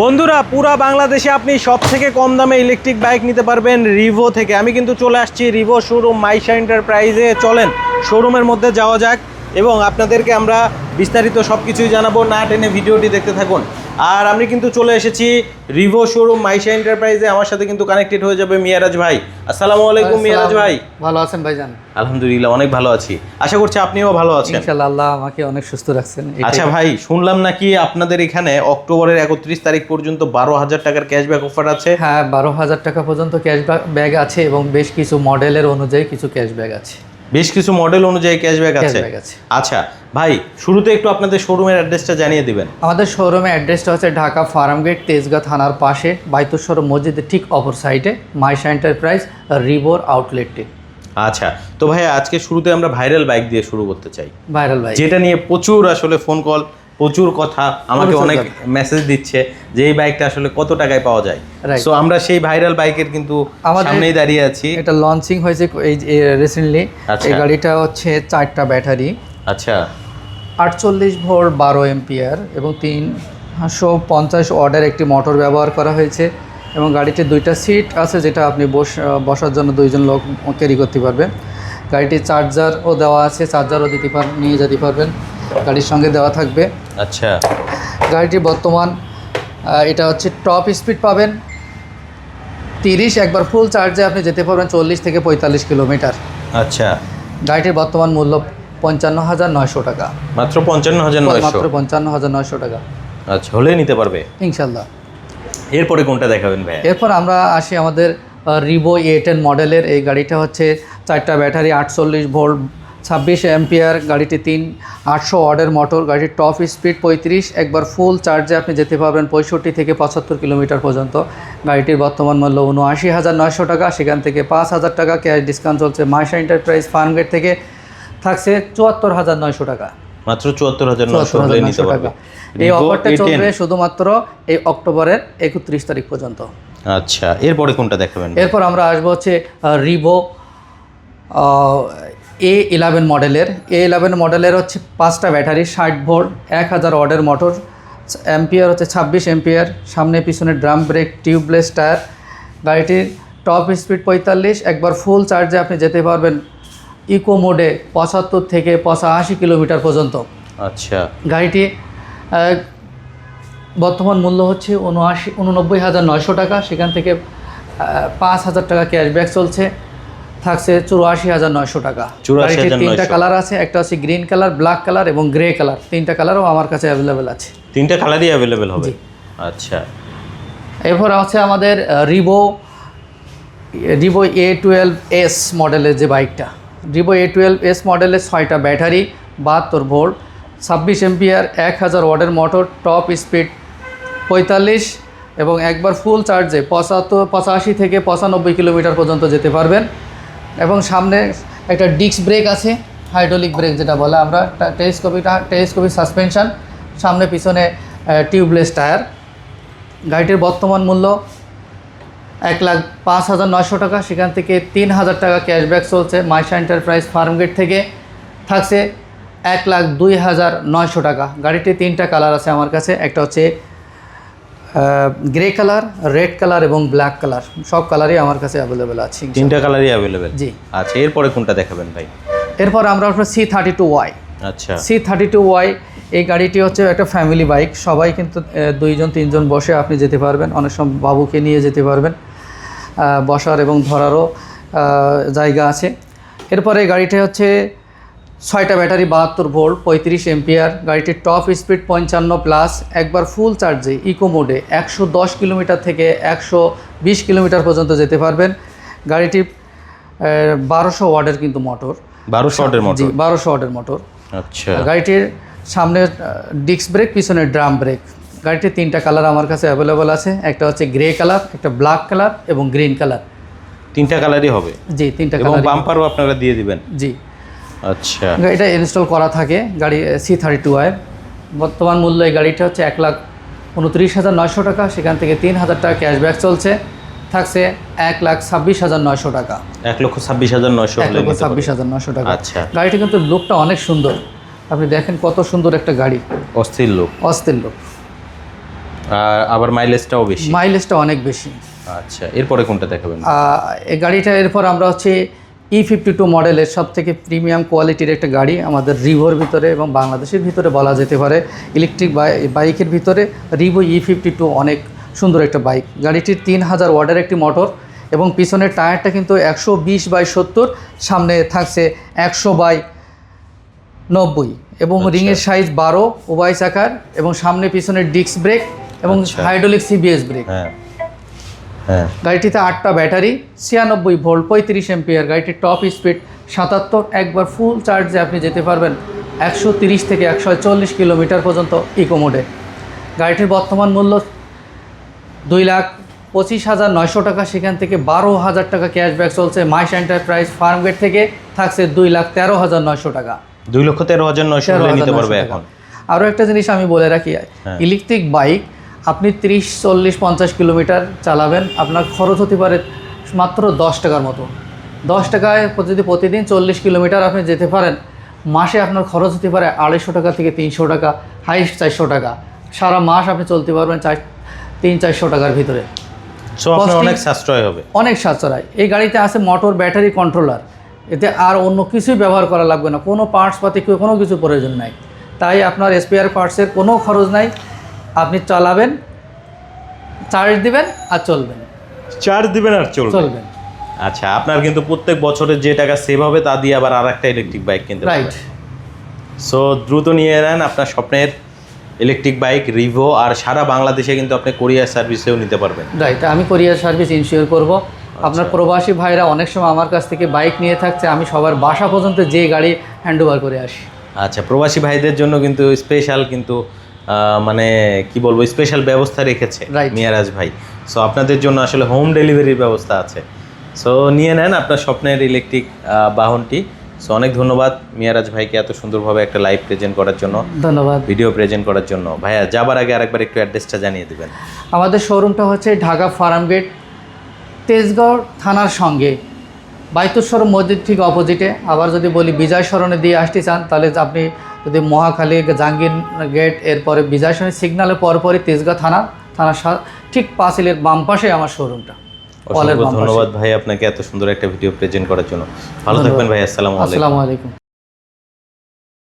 বন্ধুরা, পুরা বাংলাদেশে আপনি সব থেকে কম দামে ইলেকট্রিক বাইক নিতে পারবেন রিভো থেকে। আমি কিন্তু চলে আসছি রিভো শোরুম মাইশা এন্টারপ্রাইজে চলেন শোরুমের মধ্যে যাওয়া যাক এবং আপনাদেরকে আমরা বিস্তারিত সব কিছুই জানাব। না টেনে ভিডিওটি দেখতে থাকুন। আর আমি কিন্তু চলে এসেছি রিভো শোরুম মাইশা এন্টারপ্রাইজে আমার সাথে কিন্তু কানেক্টেড হয়ে যাবে মিয়ারাজ ভাই। আসসালামু আলাইকুম মিয়ারাজ ভাই। ভালো আছেন ভাইজান? আলহামদুলিল্লাহ অনেক ভালো আছি। আশা করছি আপনিও ভালো আছেন। ইনশাআল্লাহ আল্লাহ আমাকে অনেক সুস্থ রাখছেন। আচ্ছা ভাই শুনলাম নাকি আপনাদের এখানে অক্টোবরের একত্রিশ তারিখ পর্যন্ত বারো হাজার টাকার ক্যাশব্যাক অফার আছে? হ্যাঁ বারো হাজার টাকা পর্যন্ত ক্যাশ ব্যাগ আছে এবং বেশ কিছু মডেলের অনুযায়ী কিছু ক্যাশ ব্যাগ আছে। বেশ কিছু মডেল অনুযায়ী ক্যাশব্যাক আছে। আচ্ছা ভাই শুরুতে একটু আপনাদের শোরুমের অ্যাড্রেসটা জানিয়ে দিবেন। আমাদের শোরুমের অ্যাড্রেসটা হচ্ছে ঢাকা ফার্মগেট তেজগাঁ থানার পাশে বাইতুস্বর মসজিদের ঠিক অপর সাইডে মাইশা এন্টারপ্রাইজ রিভোর আউটলেটটি আচ্ছা তো ভাই আজকে শুরুতে আমরা ভাইরাল বাইক দিয়ে শুরু করতে চাই। ভাইরাল বাইক যেটা নিয়ে প্রচুর আসলে ফোন কল প্রচুর কথা আমাকে অনেক মেসেজ দিচ্ছে যে এই বাইকটা আসলে কত টাকায় পাওয়া যায়. সো আমরা সেই ভাইরাল বাইকের কিন্তু সামনেই দাঁড়িয়ে আছি। এটা লঞ্চিং হয়েছে এই রিসেন্টলি আচ্ছা। এই গাড়িটা হচ্ছে চারটা ব্যাটারি আচ্ছা। আটচল্লিশ ভোর বারো এম্পিয়ার এবং তিনশো পঞ্চাশ ওয়ার্ডের একটি মোটর ব্যবহার করা হয়েছে এবং গাড়িতে দুইটা সিট আছে যেটা আপনি বস বসার জন্য দুইজন লোক ক্যারি করতে পারবেন। গাড়িটির চার্জারও দেওয়া আছে চার্জারও দিতে পার নিয়ে যেতে পারবেন। গাড়ির সঙ্গে দেওয়া থাকবে। আচ্ছা। গাড়িটি বর্তমান এটা হচ্ছে টপ স্পিড পাবেন। তিরিশ একবার ফুল চার্জে আপনি যেতে পারবেন চল্লিশ থেকে পঁয়তাল্লিশ কিলোমিটার। আচ্ছা। গাড়িটির বর্তমান মূল্য পঞ্চান্ন হাজার নয়শো টাকা। মাত্র পঞ্চান্ন হাজার মাত্র পঞ্চান্ন হাজার নয়শো টাকা। আচ্ছা হলেই নিতে পারবে? ইনশাল্লাহ এরপরে কোনটা দেখাবেন ভাই এরপর আমরা আসি আমাদের রিভো এ টেন মডেলের এই গাড়িটা হচ্ছে চারটা ব্যাটারি আটচল্লিশ ভোল্ট ছাব্বিশ অ্যাম্পিয়ার গাড়িটি তিন আটশো ওয়ার্ডের মোটর গাড়ির টপ স্পিড পঁয়ত্রিশ একবার ফুল চার্জে আপনি যেতে পারবেন পঁয়ষট্টি থেকে পঁচাত্তর কিলোমিটার পর্যন্ত। গাড়িটির বর্তমান মূল্য উনআশি হাজার নয়শো টাকা সেখান থেকে পাঁচ হাজার টাকা। ক্যাশ ডিসকাউন্ট চলছে মাইশা এন্টারপ্রাইজ ফার্মগেট থেকে থাকছে চুয়াত্তর হাজার নয়শো টাকা। মাত্র চুয়াত্তর হাজার নয়শো টাকা। এই অফারটা চলবে শুধুমাত্র এই অক্টোবরের একত্রিশ তারিখ পর্যন্ত। আচ্ছা এরপরে কোনটা দেখাবেন? এরপর আমরা আসব হচ্ছে রিভো এ ইলেভেন মডেলের এ ইলেভেন মডেলের হচ্ছে পাঁচটা ব্যাটারি ষাট ভোল্ট এক হাজার ওয়ার্ডের মোটর। অ্যাম্পিয়ার হচ্ছে ছাব্বিশ এম্পিয়ার সামনে পিছনে ড্রাম ব্রেক টিউবলেস টায়ার গাড়িটির টপ স্পিড পঁয়তাল্লিশ। একবার ফুল চার্জে আপনি যেতে পারবেন ইকো মোডে পঁচাত্তর থেকে পঁচাশি কিলোমিটার পর্যন্ত। আচ্ছা। গাড়িটি বর্তমান মূল্য হচ্ছে উনআশি উননব্বই হাজার নয়শো টাকা। সেখান থেকে পাঁচ হাজার টাকা ক্যাশব্যাক চলছে। থাকছে চুরাশি হাজার নয়শো টাকা। 84,900 গাড়িটির তিনটা কালার আছে একটা হচ্ছে গ্রিন কালার ব্ল্যাক কালার এবং গ্রে কালার। তিনটা কালারও আমার কাছে অ্যাভেলেবেল আছে। তিনটা কালারই অ্যাভেলেবেল হবে? আচ্ছা। এরপর আছে আমাদের রিবো রিবো এ টুয়েলভ এস মডেলের যে বাইকটা রিবো এ টুয়েলভ এস মডেলের ছয়টা ব্যাটারি বাহাত্তর ভোল্ট ছাব্বিশ এম্পিয়ার এক হাজার ওয়ার্ডের মোটর টপ স্পিড পঁয়তাল্লিশ এবং একবার ফুল চার্জে পঁচাত্তর পঁচাশি থেকে পঁচানব্বই কিলোমিটার পর্যন্ত যেতে পারবেন। এবং সামনে একটা ডিস্ক ব্রেক আছে হাইড্রোলিক ব্রেক যেটা বলে, আমরা টেলিস্কোপিটা টেলিস্কোপিক সাসপেনশন সামনে পিছনে টিউবলেস টায়ার গাড়িটির বর্তমান মূল্য এক লাখ পাঁচ হাজার নয়শো টাকা, সেখান থেকে তিন হাজার টাকা ক্যাশব্যাক চলছে মাইশা এন্টারপ্রাইজ ফার্মগেট থেকে। থাকছে এক লাখ দুই হাজার নয়শো টাকা। গাড়িটি তিনটা কালার আছে আমার কাছে, একটা হচ্ছে গ্রে কালার রেড কালার এবং ব্ল্যাক কালার সব কালারই আমার কাছে অ্যাভেলেবেল আছে তিনটা কালারই অ্যাভেলেবেল জি। আচ্ছা এরপরে কোনটা দেখাবেন ভাই? এরপর আমরা সি থার্টি টু ওয়াই আচ্ছা। সি থার্টি টু ওয়াই এই গাড়িটি হচ্ছে একটা ফ্যামিলি বাইক সবাই কিন্তু দুইজন তিনজন বসে আপনি যেতে পারবেন অনেক সময় বাবুকে নিয়ে যেতে পারবেন বসার এবং ধরারও জায়গা আছে। এরপরে এই গাড়িটি হচ্ছে ছয়টা ব্যাটারি বাহাত্তর ভোল্ট পঁয়ত্রিশ এম্পিয়ার গাড়িটির টপ স্পিড পঞ্চান্ন প্লাস একবার ফুল চার্জে ইকো মোডে একশো দশ কিলোমিটার থেকে একশো বিশ কিলোমিটার পর্যন্ত যেতে পারবেন। গাড়িটি বারোশো ওয়ার্ডের কিন্তু মোটর। বারো শর্টের জি বারোশো ওয়ার্ডের মোটর। আচ্ছা। গাড়িটির সামনে ডিস্ক ব্রেক পিছনে ড্রাম ব্রেক। গাড়িটির তিনটা কালার আমার কাছে অ্যাভেলেবল আছে। একটা হচ্ছে গ্রে কালার একটা ব্ল্যাক কালার এবং গ্রিন কালার। তিনটা কালারই হবে? জি তিনটা কালার বাম্পারও আপনারা দিয়ে দিবেন? জি। আচ্ছা। এটা ইনস্টল করা থাকে গাড়ি সি থার্টি টু আয়ের বর্তমান মূল্য এই গাড়িটা হচ্ছে এক লাখ উনত্রিশ হাজার নয়শো টাকা সেখান থেকে তিন হাজার টাকা ক্যাশব্যাক চলছে থাকছে এক লাখ ছাব্বিশ হাজার নয়শো টাকা। এক লক্ষ ছাব্বিশ হাজার নয়শো এক লক্ষ ছাব্বিশ হাজার নয়শো টাকা। আচ্ছা। গাড়িটা কিন্তু লুকটা অনেক সুন্দর। আপনি দেখেন কত সুন্দর একটা গাড়ি। অস্থির লোক অস্থির লোক আর আবার মাইলেজটাও বেশি। মাইলেজটা অনেক বেশি। আচ্ছা এরপরে কোনটা দেখাবেন? এই গাড়িটা এরপর আমরা হচ্ছে ই ফিফটি টু মডেলের সব থেকে প্রিমিয়াম কোয়ালিটির একটা গাড়ি আমাদের রিভোর ভিতরে এবং বাংলাদেশের ভিতরে বলা যেতে পারে। ইলেকট্রিক বাইকের ভিতরে রিভো ই ফিফটি টু অনেক সুন্দর একটা বাইক গাড়িটির তিন হাজার ওয়ার্ডের একটি মোটর এবং পিছনের টায়ারটা কিন্তু একশো বিশ বাই সত্তর সামনে থাকছে একশো বাই নব্বই এবং রিংয়ের সাইজ বারো উভয় চাকার এবং সামনে পিছনের ডিস্ক ব্রেক এবং আচ্ছা। হাইড্রোলিক সিবিএস ব্রেক গাড়িটিতে আটটা ব্যাটারি ছিয়ানব্বই ভোল্ট পঁয়ত্রিশ এম্পিয়ার। গাড়িটির টপ স্পিড সাতাত্তর একবার ফুল চার্জে আপনি যেতে পারবেন একশো তিরিশ থেকে একশো চল্লিশ কিলোমিটার পর্যন্ত ইকো মোডে গাড়িটির বর্তমান মূল্য দুই লাখ পঁচিশ হাজার নয়শো টাকা। সেখান থেকে বারো হাজার টাকা ক্যাশব্যাক চলছে। মাইস এন্টারপ্রাইজ ফার্মগেট থেকে থাকছে দুই লাখ তেরো হাজার নয়শো টাকা। দুই লক্ষ তেরো হাজার নয়শো নিতে পারবে এখন। আরও একটা জিনিস আমি বলে রাখি হ্যাঁ। ইলেকট্রিক বাইক আপনি তিরিশ চল্লিশ পঞ্চাশ কিলোমিটার চালাবেন আপনার খরচ হতে পারে মাত্র দশ টাকার মতো। দশ টাকায় যদি প্রতিদিন চল্লিশ কিলোমিটার আপনি যেতে পারেন মাসে আপনার খরচ হতে পারে আড়াইশো টাকা থেকে তিনশো টাকা হাইস্ট চারশো টাকা। সারা মাস আপনি চলতে পারবেন চার তিন চারশো টাকার ভিতরে। অনেক সাশ্রয় হবে। অনেক সাশ্রয়। এই গাড়িতে আছে মোটর ব্যাটারি কন্ট্রোলার। এতে আর অন্য কিছুই ব্যবহার করা লাগবে না। কোনো পার্টস পাতি কেউ কোনো কিছু প্রয়োজন নাই। তাই আপনার স্পেয়ার পার্টসের কোনো খরচ নাই। আপনি চালাবেন চার্জ দিবেন আর চলবেন। চার্জ দিবেন আর চলবে চলবেন। আচ্ছা আপনার কিন্তু প্রত্যেক বছরের যে টাকা সেভ হবে তা দিয়ে আবার আর একটা ইলেকট্রিক বাইক কিনতে রাইট সো দ্রুত নিয়ে নেন আপনার স্বপ্নের ইলেকট্রিক বাইক রিভো আর সারা বাংলাদেশে কিন্তু আপনি কোরিয়ার সার্ভিসেও নিতে পারবেন। রাইট আমি কোরিয়ার সার্ভিস ইনশিওর করব। আপনার প্রবাসী ভাইরা অনেক সময় আমার কাছ থেকে বাইক নিয়ে থাকছে আমি সবার বাসা পর্যন্ত যে গাড়ি হ্যান্ড ওভার করে আসি। আচ্ছা প্রবাসী ভাইদের জন্য কিন্তু স্পেশাল কিন্তু মানে কি বলব স্পেশাল ব্যবস্থা রেখেছে. মিয়ারাজ ভাই। সো আপনাদের জন্য আসলে হোম ডেলিভারির ব্যবস্থা আছে। সো নিয়ে নেন আপনার স্বপ্নের ইলেকট্রিক বাহনটি। সো অনেক ধন্যবাদ মিয়ারাজ ভাইকে এত সুন্দরভাবে একটা লাইভ প্রেজেন্ট করার জন্য। ধন্যবাদ। ভিডিও প্রেজেন্ট করার জন্য। ভাইয়া যাবার আগে আরেকবার একটু অ্যাড্রেসটা জানিয়ে দেবেন। আমাদের শোরুমটা হচ্ছে ঢাকা ফার্ম গেট তেজগাঁও থানার সঙ্গে। বাইতুস্বর মসজিদ ঠিক অপোজিটে আবার যদি বলি বিজয় সরণে দিয়ে আসতে চান তাহলে আপনি যদি মহাখালী জাহাঙ্গীর গেট এরপরে বিজয় সরণি সিগনালের পরপরই তেজগাঁও থানা থানার ঠিক পাঁচিলের বাম পাশে আমার শোরুমটা ধন্যবাদ ভাই আপনাকে এত সুন্দর একটা ভিডিও প্রেজেন্ট করার জন্য। ভালো থাকবেন ভাই আসসালামু আলাইকুম।